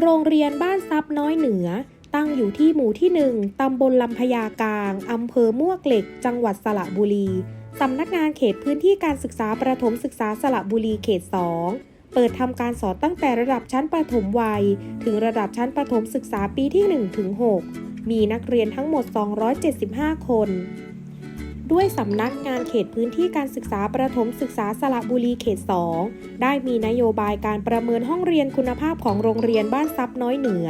โรงเรียนบ้านซับน้อยเหนือ ตั้งอยู่ที่หมู่ที่ 1 ตำบลลำพญากลาง อำเภอมวกเหล็ก จังหวัดสระบุรี สำนักงานเขตพื้นที่การศึกษาประถมศึกษาสระบุรีเขต 2 เปิดทำการสอนตั้งแต่ระดับชั้นประถมวัย ถึงระดับชั้นประถมศึกษาปีที่1ถึง6มีนักเรียนทั้งหมด 275 คน ด้วยสำนักงานเขตพื้นที่การศึกษาประถมศึกษาสระบุรีเขต 2 ได้มีนโยบายการประเมินห้องเรียนคุณภาพของโรงเรียนบ้านซับน้อยเหนือ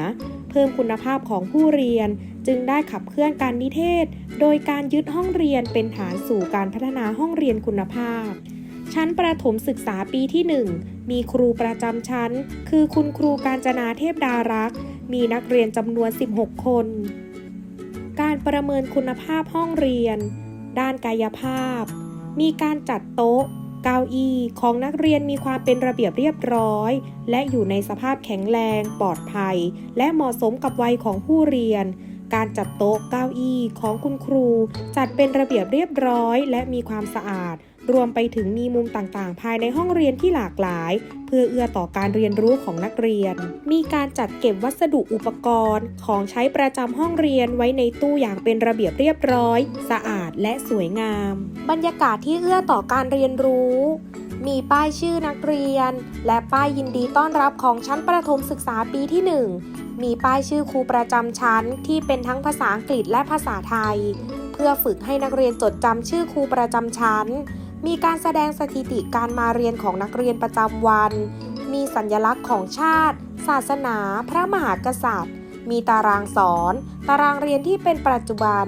เพิ่มคุณภาพของผู้เรียน จึงได้ขับเคลื่อนการนิเทศ โดยการยึดห้องเรียนเป็นฐานสู่การพัฒนาห้องเรียนคุณภาพ ชั้นประถมศึกษาปีที่ 1 มีครูประจำชั้น คือคุณครูการจนาเทพดารักษ์มีนักเรียนจำนวน 16 คน การประเมินคุณภาพห้องเรียน ด้านกายภาพ มีการจัดโต๊ะ เก้าอี้ของนักเรียนมีความเป็นระเบียบเรียบร้อย และอยู่ในสภาพแข็งแรง ปลอดภัย และเหมาะสมกับวัยของผู้เรียน การจัดโต๊ะเก้าอี้ของคุณครู จัดเป็นระเบียบเรียบร้อย และมีความสะอาด รวมไปถึงมีมุมต่างๆ ภายในห้องเรียนที่หลากหลาย เพื่อเอื้อต่อการเรียนรู้ของนักเรียน มีการจัดเก็บวัสดุอุปกรณ์ ของใช้ประจำห้องเรียนไว้ในตู้อย่างเป็นระเบียบเรียบร้อย สะอาดและสวยงาม บรรยากาศที่เอื้อต่อการเรียนรู้ มีป้ายชื่อนักเรียน และป้ายยินดีต้อนรับของชั้นประถมศึกษาปีที่ 1 มีป้ายชื่อครูประจำชั้น ที่เป็นทั้งภาษาอังกฤษและภาษาไทย เพื่อฝึกให้นักเรียนจดจำชื่อครูประจำชั้น มีการแสดงสถิติการมาเรียนของนักเรียนประจำวัน มีสัญลักษณ์ของชาติ ศาสนา พระมหากษัตริย์ มีตารางสอน ตารางเรียนที่เป็นปัจจุบัน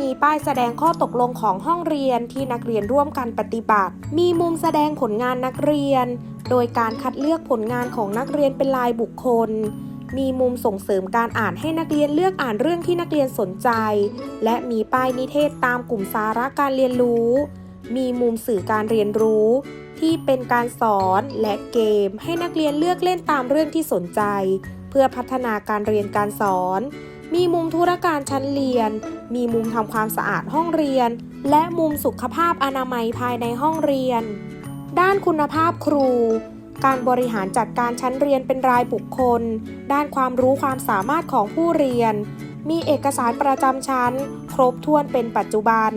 มีป้ายแสดงข้อตกลงของห้องเรียนที่นักเรียนร่วมกันปฏิบัติ มีมุมแสดงผลงานนักเรียน โดยการคัดเลือกผลงานของนักเรียนเป็นลายบุคคลมีมุมส่งเสริมการอ่านให้นักเรียนเลือกอ่านเรื่องที่นักเรียนสนใจ และมีป้ายนิเทศตามกลุ่มสาระการเรียนรู้ มีมุมสื่อการเรียนรู้ ที่เป็นการสอนและเกม ให้นักเรียนเลือกเล่นตามเรื่องที่สนใจ เพื่อพัฒนาการเรียนการสอน มีมุมธุรการชั้นเรียน มีมุมทำความสะอาดห้องเรียน และมุมสุขภาพอนามัยภายในห้องเรียน ด้านคุณภาพครูการบริหารจัดการชั้นเรียนเป็นรายบุคคล ด้านความรู้ความสามารถของผู้เรียน มีเอกสารประจำชั้น ครบถ้วนเป็นปัจจุบัน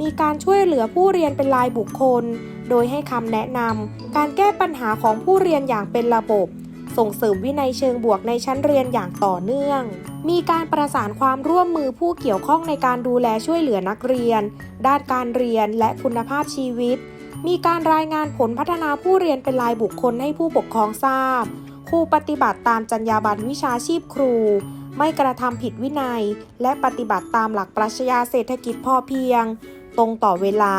มีการช่วยเหลือผู้เรียนเป็นรายบุคคล โดยให้คำแนะนำการแก้ปัญหาของผู้เรียนอย่างเป็นระบบ ส่งเสริมวินัยเชิงบวกในชั้นเรียนอย่างต่อเนื่อง มีการประสานความร่วมมือผู้เกี่ยวข้องในการดูแลช่วยเหลือนักเรียน ด้านการเรียนและคุณภาพชีวิต มีการรายงานผลพัฒนาผู้เรียนเป็นรายบุคคลให้ผู้ปกครองทราบครูปฏิบัติตามจรรยาบรรณวิชาชีพครู ไม่กระทำผิดวินัย และปฏิบัติตามหลักปรัชญาเศรษฐกิจพอเพียง ตรงต่อเวลา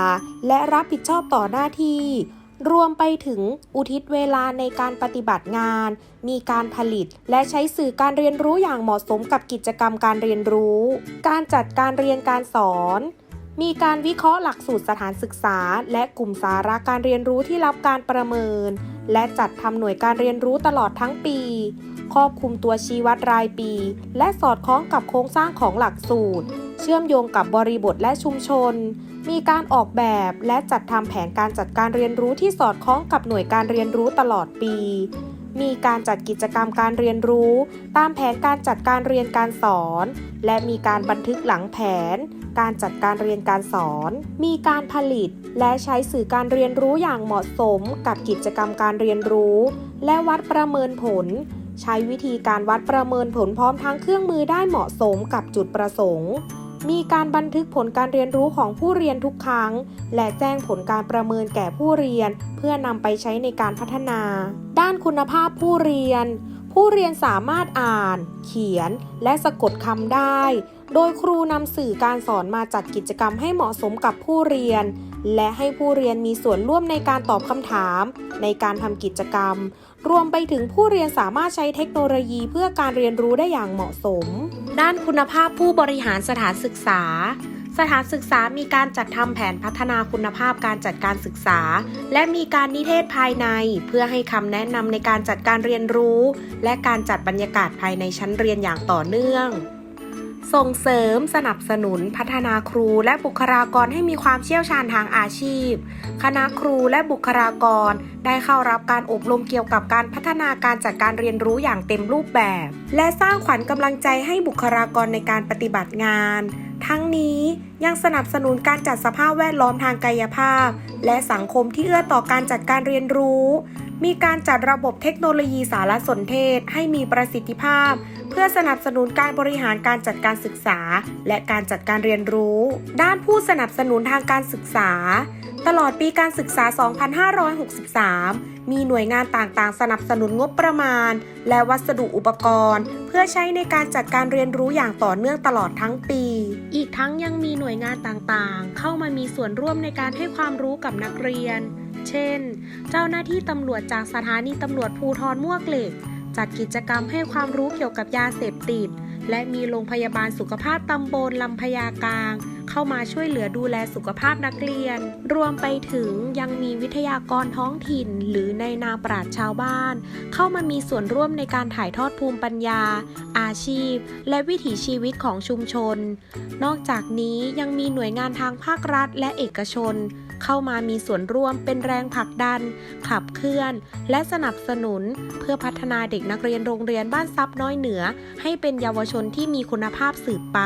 และรับผิดชอบต่อหน้าที่ รวมไปถึงอุทิศเวลาในการปฏิบัติงาน มีการผลิตและใช้สื่อการเรียนรู้อย่างเหมาะสมกับกิจกรรมการเรียนรู้ การจัดการเรียนการสอนมีการวิเคราะห์หลักสูตรสถานศึกษา และกลุ่มสาระการเรียนรู้ที่รับการประเมิน และจัดทำหน่วยการเรียนรู้ตลอดทั้งปี ครอบคลุมตัวชี้วัดรายปี และสอดคล้องกับโครงสร้างของหลักสูตร เชื่อมโยงกับบริบทและชุมชน มีการออกแบบและจัดทำแผนการจัดการเรียนรู้ที่สอดคล้องกับหน่วยการเรียนรู้ตลอดปี มีการจัดกิจกรรมการเรียนรู้ ตามแผนการจัดการเรียนการสอน และมีการบันทึกหลังแผน การจัดการเรียนการสอน มีการผลิต และใช้สื่อการเรียนรู้อย่างเหมาะสม กับกิจกรรมการเรียนรู้ และวัดประเมินผล ใช้วิธีการวัดประเมินผลพร้อมทั้งเครื่องมือได้เหมาะสมกับจุดประสงค์ มีการบันทึกผลการเรียนรู้ของผู้เรียนทุกครั้ง และแจ้งผลการประเมินแก่ผู้เรียน เพื่อนำไปใช้ในการพัฒนา ด้านคุณภาพผู้เรียน ผู้เรียนสามารถอ่าน เขียน และสะกดคำได้ โดยครูนำสื่อการสอนมาจัดกิจกรรมให้เหมาะสมกับผู้เรียน และให้ผู้เรียนมีส่วนร่วมในการตอบคำถาม ในการทำกิจกรรม รวมไปถึงผู้เรียนสามารถใช้เทคโนโลยีเพื่อการเรียนรู้ได้อย่างเหมาะสม ด้านคุณภาพผู้บริหารสถานศึกษาสถานศึกษามีการจัดทำแผนพัฒนาคุณภาพการจัดการศึกษา และมีการนิเทศภายใน เพื่อให้คำแนะนำในการจัดการเรียนรู้ และการจัดบรรยากาศภายในชั้นเรียนอย่างต่อเนื่อง ส่งเสริมสนับสนุนพัฒนาครูและบุคลากรให้มีความเชี่ยวชาญทางอาชีพ คณะครูและบุคลากรได้เข้ารับการอบรมเกี่ยวกับการพัฒนาการจัดการเรียนรู้อย่างเต็มรูปแบบ และสร้างขวัญกำลังใจให้บุคลากรในการปฏิบัติงาน ทั้งนี้ยังสนับสนุนการจัดสภาพแวดล้อมทางกายภาพ และสังคมที่เอื้อต่อการจัดการเรียนรู้ มีการจัดระบบเทคโนโลยีสารสนเทศให้มีประสิทธิภาพ เพื่อสนับสนุนการบริหารการจัดการศึกษา และการจัดการเรียนรู้ ด้านผู้สนับสนุนทางการศึกษา ตลอดปีการศึกษา 2563 มีหน่วยงานต่างๆ สนับสนุนงบประมาณ และวัสดุอุปกรณ์ เพื่อใช้ในการจัดการเรียนรู้อย่างต่อเนื่องตลอดทั้งปี อีกทั้งยังมีหน่วยงานต่างๆ เข้ามามีส่วนร่วมในการให้ความรู้กับนักเรียน เช่น เจ้าหน้าที่ตำรวจจากสถานีตำรวจภูทรมวกเหล็ก จัดกิจกรรมให้ความรู้เกี่ยวกับยาเสพติด และมีโรงพยาบาลสุขภาพตำบลลำพญากลาง เข้ามาช่วยเหลือดูแลสุขภาพนักเรียน รวมไปถึงยังมีวิทยากรท้องถิ่น หรือในนาปราชชาวบ้าน เข้ามามีส่วนร่วมในการถ่ายทอดภูมิปัญญา อาชีพ และวิถีชีวิตของชุมชน นอกจากนี้ยังมีหน่วยงานทางภาครัฐและเอกชน เข้ามามีส่วนร่วมเป็นแรงผลักดัน ขับเคลื่อน และสนับสนุน เพื่อพัฒนาเด็กนักเรียนโรงเรียนบ้านซับน้อยเหนือ ให้เป็นเยาวชนที่มีคุณภาพสืบไป